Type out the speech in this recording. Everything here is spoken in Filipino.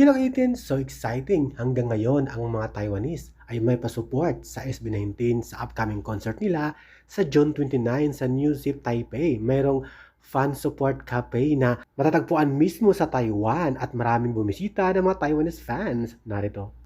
Bilang 18, so exciting! Hanggang ngayon, ang mga Taiwanese ay may pasupport sa SB19 sa upcoming concert nila sa June 29 sa New Zip Taipei. Mayroong fan support cafe na matatagpuan mismo sa Taiwan at maraming bumisita ng mga Taiwanese fans. Narito.